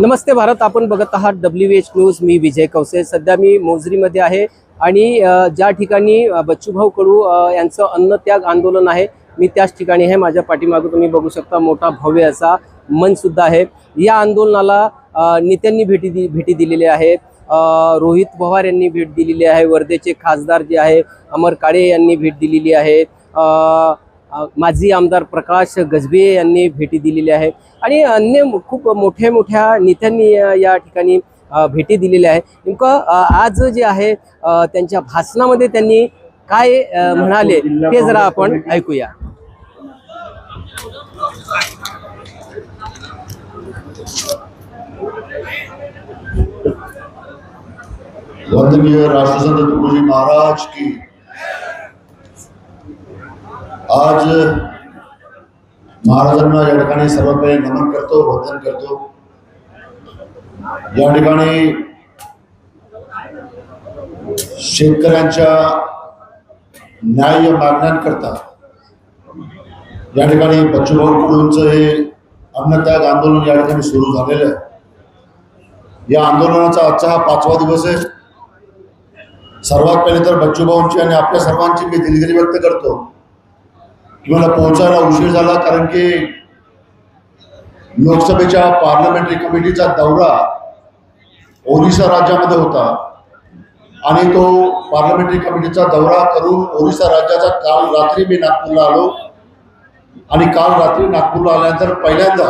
नमस्ते भारत आपण बघत आहात डब्ल्यू एच न्यूज मी विजय कवसे सध्या मी मोजरीमध्ये आहे आणि ज्या ठिकाणी बच्चूभाऊ कडू यांचं अन्नत्याग आंदोलन आहे मी त्याच ठिकाणी आहे. माझ्या पाठीमागं तुम्ही बघू शकता मोठा भव्य असा मनसुद्धा आहे. या आंदोलनाला नेत्यांनी भेटी दि भेटी दिलेली आहे. रोहित पवार यांनी भेट दिलेली आहे. वर्धेचे खासदार जे आहे अमर काळे यांनी भेट दिलेली आहे. माजी आमदार प्रकाश गजबे यांनी भेटी दिलेल्या आहे. आणि अन्य खूप मोठ्या मोठ्या नेत्यांनी या ठिकाणी भेटी दिलेल्या आहे नेमकं आज जे आहे त्यांच्या भाषणामध्ये त्यांनी काय म्हणाले ते जरा आपण ऐकूया. वंदनीय राष्ट्रसंत तुकडोजी महाराज की आज महाराजांना या ठिकाणी सर्वात पहिले नमन करतो वंदन करतो. या ठिकाणी शेतकऱ्यांच्या न्याय मागण्यांकरता या ठिकाणी बच्चूभाऊ कडूंचं हे अन्नत्याग आंदोलन या ठिकाणी सुरू झालेलं आहे. या आंदोलनाचा आजचा हा पाचवा दिवस आहे. सर्वात पहिले तर बच्चूभाऊंची आणि आपल्या सर्वांची मी दिलगिरी व्यक्त करतो. तुम्हाला पोहोचायला उशीर झाला कारण की लोकसभेच्या पार्लमेंटरी कमिटीचा दौरा ओरिसा राज्यामध्ये होता. आणि तो पार्लमेंटरी कमिटीचा दौरा करून ओरिसा राज्याचा काल रात्री मी नागपूरला आलो. आणि काल रात्री नागपूरला आल्यानंतर पहिल्यांदा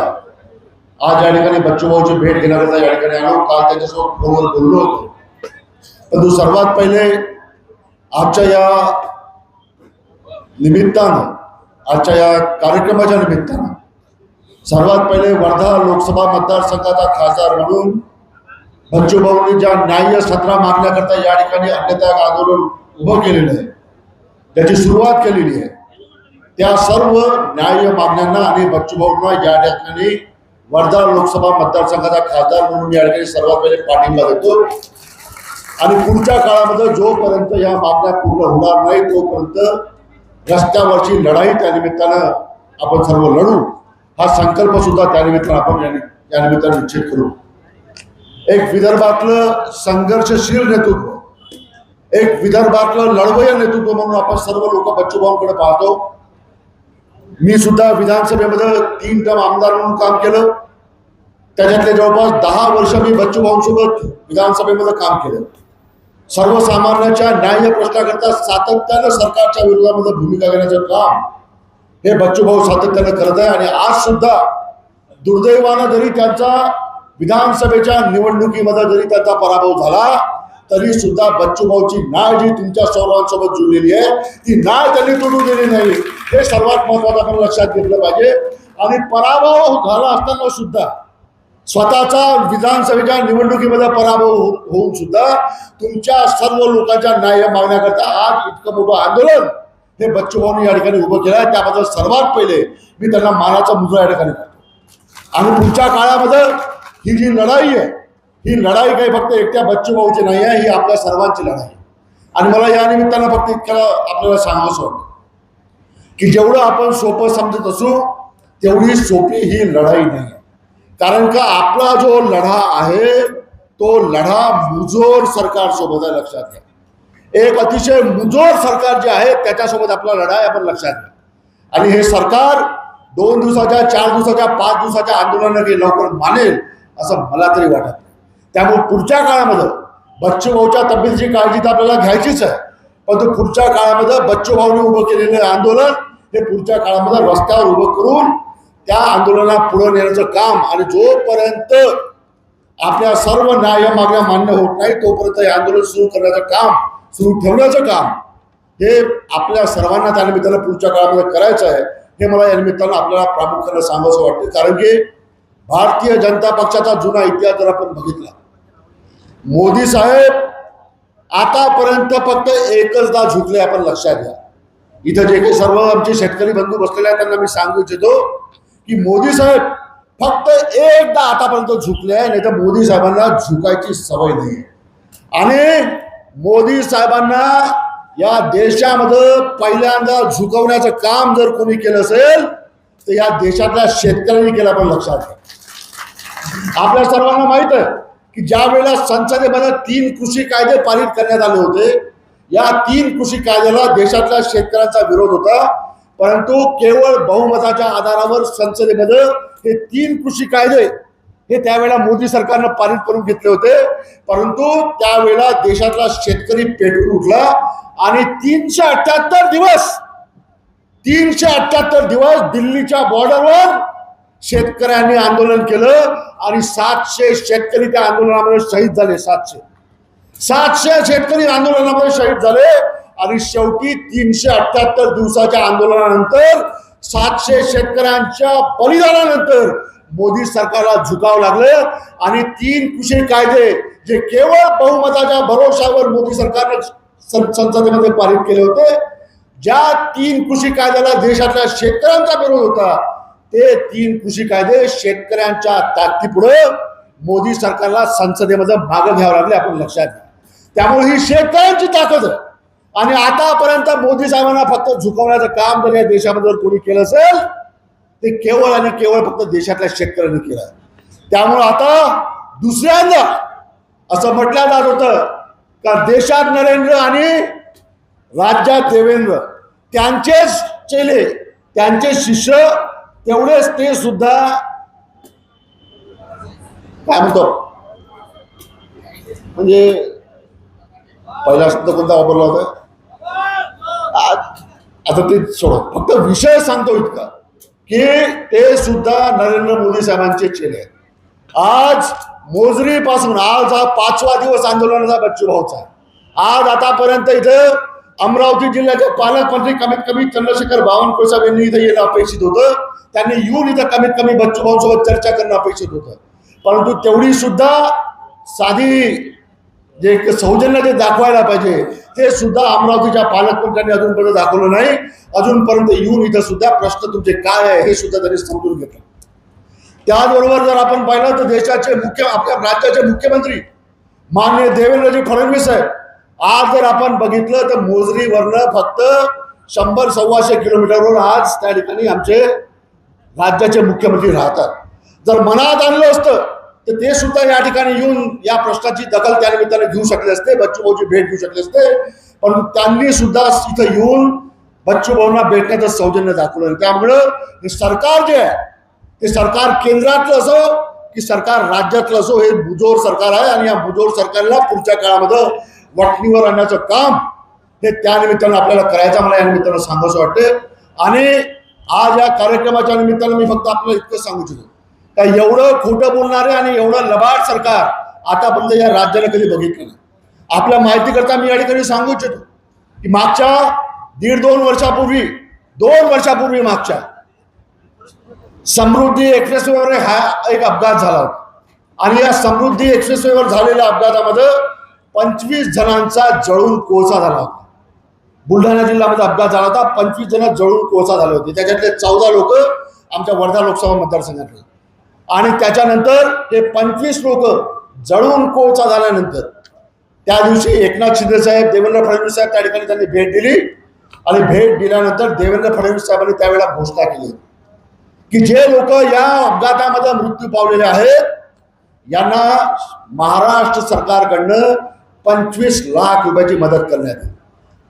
आज या ठिकाणी बच्चूभाऊची भेट घेण्याकरता या ठिकाणी आलो. काल त्यांच्यासोबत फोनवर बोललो होतो. परंतु सर्वात पहिले आजच्या या निमित्तानं आजच्या या कार्यक्रमाच्या निमित्तानं सर्वात पहिले वर्धा लोकसभा मतदारसंघाचा खासदार म्हणून बच्चूभाऊंनी ज्या न्याय्य सत्रा मागण्याकरता या ठिकाणी अन्नत्याग आंदोलन उभं केलेलं आहे त्याची सुरुवात केलेली आहे त्या सर्व न्याय्य मागण्यांना आणि बच्चूभाऊंना या ठिकाणी वर्धा लोकसभा मतदारसंघाचा खासदार म्हणून या ठिकाणी सर्वात पहिले पाठिंबा देतो. आणि पुढच्या काळामध्ये जोपर्यंत या मागण्या पूर्ण होणार नाही तोपर्यंत रस्त्यावरची लढाई त्या निमित्तानं आपण सर्व लढू. हा संकल्प सुद्धा त्यानिमित्तानं आपण या- निमित्तानं निश्चित करू. एक विदर्भातलं संघर्षशील नेतृत्व एक विदर्भातलं लढवय नेतृत्व म्हणून आपण सर्व लोक बच्चूभाऊंकडे पाहतो. मी सुद्धा विधानसभेमध्ये तीन टर्म आमदार म्हणून काम केलं. त्याच्यातले जवळपास दहा वर्ष मी बच्चूभाऊंसोबत विधानसभेमध्ये काम केलं. सर्वसामान्याच्या न्याय प्रश्नाकरता सातत्यानं सरकारच्या विरोधामध्ये भूमिका घेण्याचं काम हे बच्चूभाऊ सातत्यानं करत आहे. आणि आज सुद्धा दुर्दैवानं जरी त्यांचा विधानसभेच्या निवडणुकीमध्ये जरी त्यांचा पराभव झाला तरी सुद्धा बच्चूभाऊची नाळ जी तुमच्या सर्वांसोबत जुळलेली आहे ती नाळ त्यांनी तोडू दिली नाही. हे सर्वात महत्वाचं आपण लक्षात घेतलं पाहिजे. आणि पराभव झाला असताना सुद्धा स्वतःचा विधानसभेच्या निवडणुकीमध्ये पराभव हो- होऊन सुद्धा तुमच्या सर्व लोकांच्या न्याय मागण्याकरता आज इतकं मोठं आंदोलन हे बच्चूभाऊंनी या ठिकाणी उभं केलं आहे त्याबद्दल सर्वात पहिले मी त्यांना मानाचा मुद्रा या ठिकाणी करतो. आणि पुढच्या काळामध्ये ही जी लढाई आहे ही लढाई काही फक्त एकट्या बच्चूभाऊची नाही आहे ही आपल्या सर्वांची लढाई आहे. आणि मला या निमित्तानं फक्त इतकं आपल्याला सांगावंसं वाटतं की जेवढं आपण सोपं समजत असू तेवढी सोपी ही लढाई नाही आहे. कारण का आपला जो लढा आहे तो लढा मुजोर सरकारसोबत आहे लक्षात घ्या. एक अतिशय मुजोर सरकार जे आहे त्याच्यासोबत आपला लढा आहे आपण लक्षात घ्या. आणि हे सरकार दोन दिवसाच्या चार दिवसाच्या पाच दिवसाच्या आंदोलनाने काही लवकर मानेल असं मला तरी वाटत नाही. त्यामुळे पुढच्या काळामध्ये बच्चूभाऊच्या तब्येतीची काळजी तर आपल्याला घ्यायचीच आहे परंतु पुढच्या काळामध्ये बच्चूभाऊने उभं केलेलं आंदोलन हे पुढच्या काळामध्ये रस्त्यावर उभं करून त्या आंदोलनाला पुढे नेण्याचं काम आणि जोपर्यंत आपल्या सर्व न्याय मागण्या मान्य होत नाही तोपर्यंत हे आंदोलन सुरू करण्याचं काम सुरू ठेवण्याचं काम हे आपल्या सर्वांना त्या निमित्तानं पुढच्या काळामध्ये करायचं आहे हे मला या निमित्तानं आपल्याला प्रामुख्याने सांगावंसं वाटतं. कारण की भारतीय जनता पक्षाचा जुना इतिहास जर आपण बघितला मोदी साहेब आतापर्यंत फक्त एकचदा झुकले आपण लक्षात घ्या. इथं जे काही सर्व आमचे शेतकरी बंधू बसलेले आहेत त्यांना मी सांगू इच्छितो की मोदी साहेब फक्त एकदा आतापर्यंत झुकले आहे नाही तर मोदी साहेबांना झुकायची सवय नाही आणि मोदी साहेबांना या देशामध्ये पहिल्यांदा झुकवण्याचं काम जर कोणी केलं असेल तर या देशातल्या शेतकऱ्यांनी केलं आपण लक्षात घ्या. आपल्या सर्वांना माहीत आहे की ज्या वेळेला संसदेमध्ये तीन कृषी कायदे पारित करण्यात आले होते या तीन कृषी कायद्याला देशातल्या शेतकऱ्यांचा विरोध होता. परंतु केवळ बहुमताच्या आधारावर संसदेमध्ये हे तीन कृषी कायदे हे त्यावेळेला मोदी सरकारनं पारित करून घेतले होते. परंतु त्यावेळेला देशातला शेतकरी पेटून उठला आणि तीनशे अठ्याहत्तर दिवस तीनशे अठ्याहत्तर दिवस दिल्लीच्या बॉर्डरवर शेतकऱ्यांनी आंदोलन केलं आणि सातशे शेतकरी त्या आंदोलनामध्ये शहीद झाले सातशे. सातशे शेतकरी आंदोलनामध्ये शहीद झाले. आणि शेवटी तीनशे अठ्याहत्तर दिवसाच्या आंदोलनानंतर सातशे शेतकऱ्यांच्या बलिदानानंतर मोदी सरकारला झुकावं लागलं आणि तीन कृषी कायदे जे केवळ बहुमताच्या भरोशावर मोदी सरकारने सं- संसदेमध्ये पारित केले होते ज्या तीन कृषी कायद्याला देशातल्या शेतकऱ्यांचा विरोध होता ते तीन कृषी कायदे शेतकऱ्यांच्या ताकदीपुढे मोदी सरकारला संसदेमध्ये मागं घ्यावं लागले आपण लक्षात घ्या. त्यामुळे ही शेतकऱ्यांची ताकद आहे. आणि आतापर्यंत मोदी साहेबांना फक्त झुकवण्याचं काम जर या देशामध्ये कोणी केलं असेल ते केवळ आणि केवळ फक्त देशातल्या शेतकऱ्यांनी केलं. त्यामुळं आता दुसऱ्यांदा असं म्हटलं जात होतं का देशात नरेंद्र आणि राज्यात देवेंद्र त्यांचेच चेले त्यांचे शिष्य तेवढेच ते सुद्धा काय म्हणतो? म्हणजे पहिला शब्द कोणता वापरला होता? आता ते सोड. फक्त विषय सांगतो इतका की ते सुद्धा नरेंद्र मोदी साहेबांचे चेले आहेत. आज मोजरीपासून आज हा पाचवा दिवस आंदोलनाचा बच्चूभाऊचा आहे. आज आतापर्यंत इथं अमरावती जिल्ह्याचे पालकमंत्री कमीत कमी चंद्रशेखर बावनकुळे साहेब यांनी इथं येणं अपेक्षित होतं. त्यांनी येऊन इथं कमीत कमी बच्चूभाऊंसोबत चर्चा करणं अपेक्षित होतं. परंतु तेवढी सुद्धा साधी जे एक सौजन्य जे दाखवायला पाहिजे ते सुद्धा अमरावतीच्या पालकमंत्र्यांनी अजूनपर्यंत दाखवलं नाही. अजूनपर्यंत येऊन इथं सुद्धा प्रश्न तुमचे काय आहे हे सुद्धा त्यांनी समजून घेतलं. त्याचबरोबर जर आपण पाहिलं तर देशाचे मुख्य आपल्या राज्याचे मुख्यमंत्री माननीय देवेंद्रजी फडणवीस आहे आज जर आपण बघितलं तर मोजरीवरनं फक्त शंभर सव्वाशे किलोमीटरवर आज त्या ठिकाणी आमचे राज्याचे मुख्यमंत्री राहतात. जर मनात आणलं असतं तर ते सुद्धा या ठिकाणी येऊन या प्रश्नाची दखल त्या निमित्ताने घेऊ शकले असते बच्चू भाऊची भेट घेऊ शकले असते. पण त्यांनी सुद्धा इथं येऊन बच्चू भाऊंना भेटण्याचं सौजन्य दाखवलं. त्यामुळं हे सरकार जे आहे ते सरकार केंद्रातलं असो की सरकार राज्यातलं असो हे बुजोर सरकार आहे आणि या बुजोर सरकारला पुढच्या काळामध्ये वटणीवर आणण्याचं काम हे त्यानिमित्तानं आपल्याला करायचं मला या निमित्तानं सांगावंसं वाटते आणि आज या कार्यक्रमाच्या निमित्तानं मी फक्त आपल्याला इतकं सांगू इच्छितो. का एवढं खोटं बोलणारे आणि एवढं लबाड सरकार आतापर्यंत या राज्याला कधी बघितलं नाही. आपल्या माहितीकरता मी या ठिकाणी सांगू इच्छितो की मागच्या दीड दोन वर्षापूर्वी दोन वर्षापूर्वी मागच्या समृद्धी एक्सप्रेसवेवर हा एक अपघात झाला होता. आणि या समृद्धी एक्सप्रेसवेवर झालेल्या अपघातामध्ये पंचवीस जणांचा जळून कोळसा झाला होता. बुलढाणा जिल्ह्यामध्ये अपघात झाला होता. पंचवीस जण जळून कोळसा झाले होते. त्याच्यातले चौदा लोक आमच्या वर्धा लोकसभा मतदारसंघातले आणि त्याच्यानंतर हे पंचवीस लोक जळून कोळचा झाल्यानंतर त्या दिवशी एकनाथ शिंदे साहेब देवेंद्र फडणवीस साहेब त्या ठिकाणी त्यांनी भेट दिली. आणि भेट दिल्यानंतर देवेंद्र फडणवीस साहेबांनी त्यावेळेला घोषणा केली. की जे लोक या अपघातामध्ये मृत्यू पावलेले आहेत यांना महाराष्ट्र सरकारकडनं पंचवीस लाख रुपयाची मदत करण्यात येईल.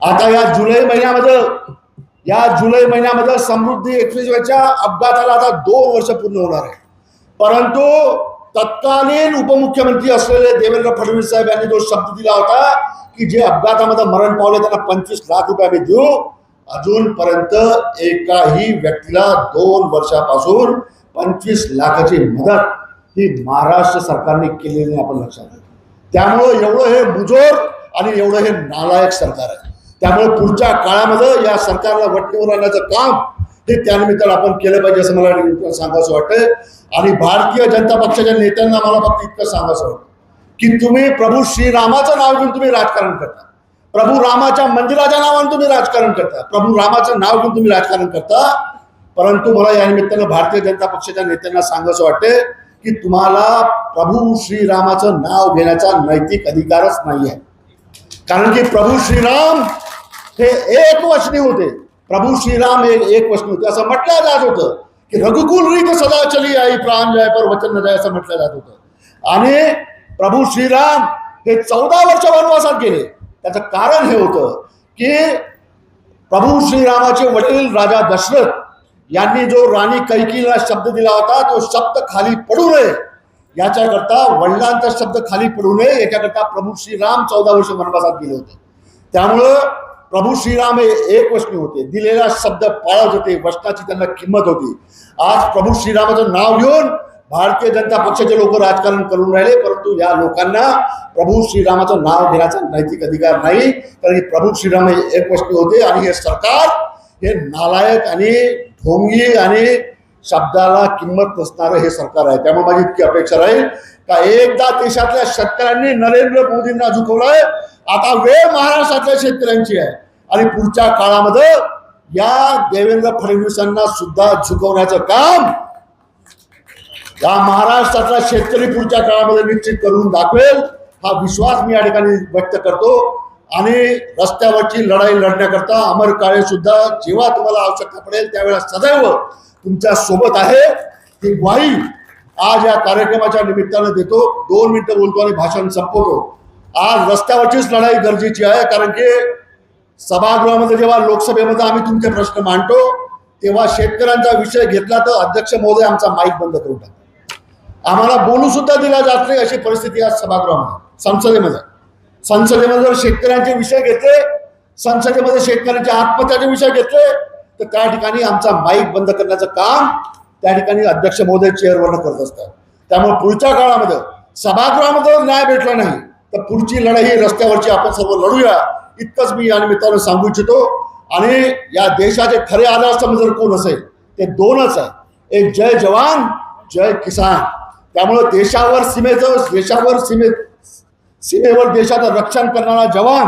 आता या जुलै महिन्यामध्ये या जुलै महिन्यामध्ये समृद्धी एक्सप्रेसवेच्या अपघाताला आता दोन वर्ष पूर्ण होणार आहे. परंतु तत्कालीन उपमुख्यमंत्री असलेले देवेंद्र फडणवीस साहेब यांनी जो शब्द दिला होता की जे अपघातामध्ये मरण पावले त्यांना पंचवीस लाख रुपये आम्ही देऊ अजूनपर्यंत एकाही व्यक्तीला दोन वर्षापासून पंचवीस लाखाची मदत ही महाराष्ट्र सरकारने केलेली नाही आपण लक्षात घेऊ. त्यामुळं एवढं हे मुजोर आणि एवढं हे नालायक सरकार आहे. त्यामुळे पुढच्या काळामध्ये या सरकारला वटणीवर आणण्याचं काम ते त्यानिमित्तानं आपण केलं पाहिजे असं मला सांगायचं वाटतंय. आणि भारतीय जनता पक्षाच्या नेत्यांना मला फक्त इतकं सांगायचं वाटतं की तुम्ही प्रभू श्रीरामाचं नाव घेऊन तुम्ही राजकारण करता. प्रभू रामाच्या मंदिराच्या नावाने तुम्ही राजकारण करता. प्रभू रामाचं नाव घेऊन तुम्ही राजकारण करता. परंतु मला या निमित्तानं भारतीय जनता पक्षाच्या नेत्यांना सांगायचं वाटते की तुम्हाला प्रभू श्रीरामाचं नाव घेण्याचा नैतिक अधिकारच नाही आहे कारण की प्रभू श्रीराम हे एक वचनी होते. प्रभू श्रीराम हे एक वस्तू होते. असं म्हटलं जात होतं की रघुकुल रीत सदा चली आई प्राण जय पर वचन जय असं म्हटलं जात होतं. आणि प्रभू श्रीराम हे चौदा वर्ष वनवासात गेले. त्याचं कारण हे होतं की प्रभू श्रीरामाचे वडील राजा दशरथ यांनी जो राणी कैकीला शब्द दिला होता तो शब्द खाली पडू नये. याच्याकरता वडिलांचा शब्द खाली पडू नये. याच्याकरता प्रभू श्रीराम चौदा वर्ष वनवासात गेले होते. त्यामुळं प्रभू श्रीराम हे एक वचनी होते. दिलेला शब्द पाळत होते. वचनाची त्यांना किंमत होती. आज प्रभू श्रीरामाचं नाव घेऊन भारतीय जनता पक्षाचे लोक राजकारण करून राहिले परंतु या लोकांना प्रभू श्रीरामाचं नाव घेण्याचा नैतिक अधिकार नाही. कारण की प्रभू श्रीराम हे एक वचनी होते आणि हे सरकार हे नालायक आणि ढोंगी आणि शब्दाला किंमत नसणारं हे सरकार आहे. त्यामुळे माझी इतकी अपेक्षा राहील का एकदा देशातल्या शेतकऱ्यांनी नरेंद्र मोदींना झुकवलंय आता वेळ महाराष्ट्रातल्या शेतकऱ्यांची आहे. आणि पुढच्या काळामध्ये या देवेंद्र फडणवीसांना सुद्धा झुकवण्याचं काम या महाराष्ट्रातला शेतकरी पुढच्या काळामध्ये निश्चित करून दाखवेल हा विश्वास मी या ठिकाणी व्यक्त करतो. आणि रस्त्यावरची लढाई लढण्याकरता अमर काळे सुद्धा जेव्हा तुम्हाला आवश्यकता पडेल त्यावेळेला सदैव तुमच्यासोबत आहे. ही ग्वाही आज या कार्यक्रमाच्या निमित्तानं देतो. दोन मिनिटं बोलतो आणि भाषण संपवतो. आज रस्त्यावरचीच लढाई गरजेची आहे कारण की सभागृहामध्ये जेव्हा लोकसभेमध्ये आम्ही तुमचे प्रश्न मांडतो तेव्हा शेतकऱ्यांचा विषय घेतला तर अध्यक्ष महोदय आमचा माईक बंद करून टाकतो आम्हाला बोलू सुद्धा दिला जात नाही अशी परिस्थिती आज सभागृहामध्ये संसदेमध्ये. संसदेमध्ये जर शेतकऱ्यांचे विषय घेतले संसदेमध्ये शेतकऱ्यांच्या आत्महत्याचे विषय घेतले तर त्या ठिकाणी आमचा माईक बंद करण्याचं काम त्या ठिकाणी अध्यक्ष महोदय चेअरवरनं करत असतात. त्यामुळे पुढच्या काळामध्ये सभागृहामध्ये न्याय भेटला नाही. तर पुढची लढाई ही रस्त्यावरची आपण सर्व लढूया. इतकंच मी या निमित्तानं सांगू इच्छितो. आणि या देशाचे खरे आधारस्तंभ जर कोण असेल ते दोनच आहे. एक जय जवान जय किसान. त्यामुळं देशावर सीमेचं देशावर सीमे सीमेवर देशाचं रक्षण करणारा जवान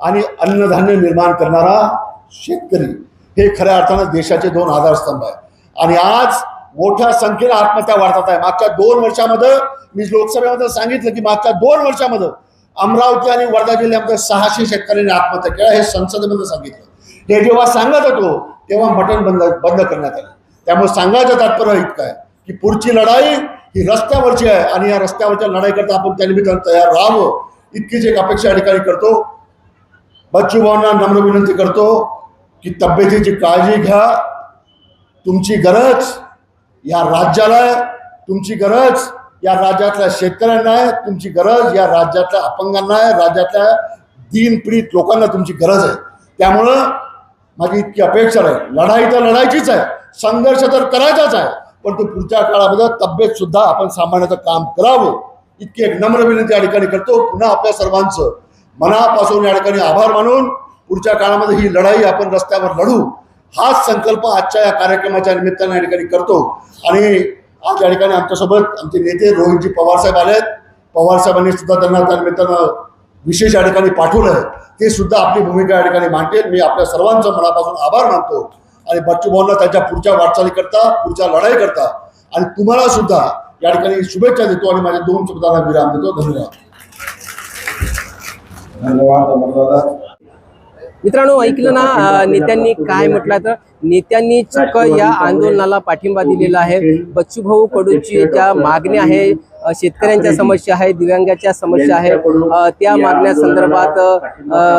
आणि अन्नधान्य निर्माण करणारा शेतकरी हे खऱ्या अर्थानं देशाचे दोन आधारस्तंभ आहे आणि आज मोठ्या संख्येनं आत्महत्या वाढतात. आहे मागच्या दोन वर्षामध्ये मी लोकसभेमध्ये सांगितलं की मागच्या दोन वर्षामध्ये अमरावती आणि वर्धा जिल्ह्यामध्ये सहाशे शेतकऱ्यांनी आत्महत्या केल्या हे संसदेमध्ये सांगितलं. हे जेव्हा सांगत होतो तेव्हा मटण बंद बंद करण्यात आलं. त्यामुळे सांगायचं तात्पर्य इतकं आहे की पुढची लढाई ही रस्त्यावरची आहे आणि या रस्त्यावरच्या लढाई करता आपण त्यानिमित्तानं तयार राहावं इतकीच एक अपेक्षा या ठिकाणी करतो. बच्चू भावना नम्र विनंती करतो की तब्येतीची काळजी घ्या. तुमची गरज या राज्याला तुमची गरज या राज्यातल्या शेतकऱ्यांना आहे तुमची गरज या राज्यातल्या अपंगांना आहे राज्यातल्या दिनपीडित लोकांना तुमची गरज आहे. त्यामुळं माझी इतकी अपेक्षा आहे लढाई तर लढायचीच आहे. संघर्ष तर करायचाच आहे. पण तो पुढच्या काळामध्ये तब्येत सुद्धा आपण सांभाळण्याचं काम करावं. इतकी एक नम्र विनंती या ठिकाणी करतो. पुन्हा आपल्या सर्वांचं मनापासून या ठिकाणी आभार मानून पुढच्या काळामध्ये ही लढाई आपण रस्त्यावर लढू. हाच संकल्प आजच्या या कार्यक्रमाच्या निमित्तानं या ठिकाणी करतो. आणि आज या ठिकाणी आमच्यासोबत आमचे नेते रोहितजी पवारसाहेब आले आहेत पवारसाहेबांनी सुद्धा त्यांना त्यानिमित्तानं विशेष या ठिकाणी पाठवलं आहे ते सुद्धा आपली भूमिका या ठिकाणी मांडतील. मी आपल्या सर्वांचं मनापासून आभार मानतो. आणि बच्चू भाऊंना त्यांच्या पुढच्या वाटचाली करता पुढच्या लढाई करता. आणि तुम्हाला सुद्धा या ठिकाणी शुभेच्छा देतो आणि माझ्या दोन शब्दांना विराम देतो. धन्यवाद. धन्यवाद मित्रांनो ऐकलं ना नेत्यांनी काय म्हटलं तर नेत्यांनी चक्क या आंदोलनाला पाठिंबा दिलेला आहे. बच्चू भाऊ कडूची ज्या मागण्या आहे शेतकऱ्यांच्या समस्या आहे दिव्यांगाच्या समस्या आहे त्या मागण्या संदर्भात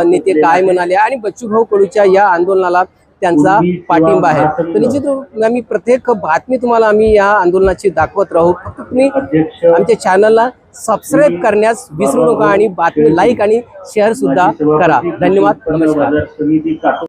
नेते काय म्हणाले? आणि बच्चू भाऊ कडूच्या या आंदोलनाला त्यांचा पाठिंबा आहे. तर निश्चित आम्ही प्रत्येक बातमी तुम्हाला आम्ही या आंदोलनाची दाखवत राहू. फक्त तुम्ही आमच्या चॅनलला सबस्क्राईब करण्यास विसरू नका आणि बातमी लाईक आणि शेअर सुद्धा करा. धन्यवाद. नमस्कार.